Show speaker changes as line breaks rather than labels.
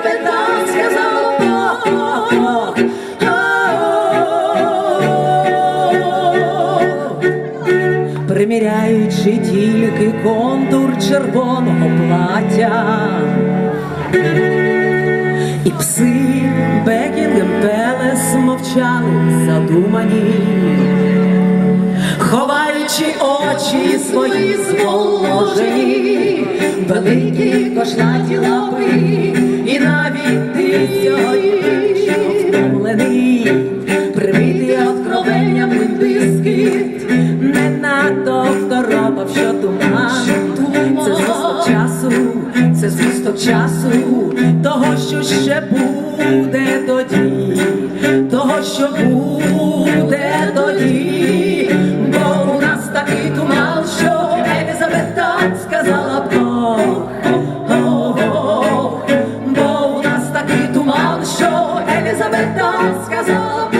Сказала Бог. Приміряючи тільки контур червоного плаття, і пси Бекінгем Пелес мовчали задумані, ховаючи очі свої зволожені, великі кошлаті лапи, втомлений, привитий откровеннями бискит, не надто второпав, що туман, це змісток часу, це змісток часу, того, що ще буде тоді, того, що буде Сказал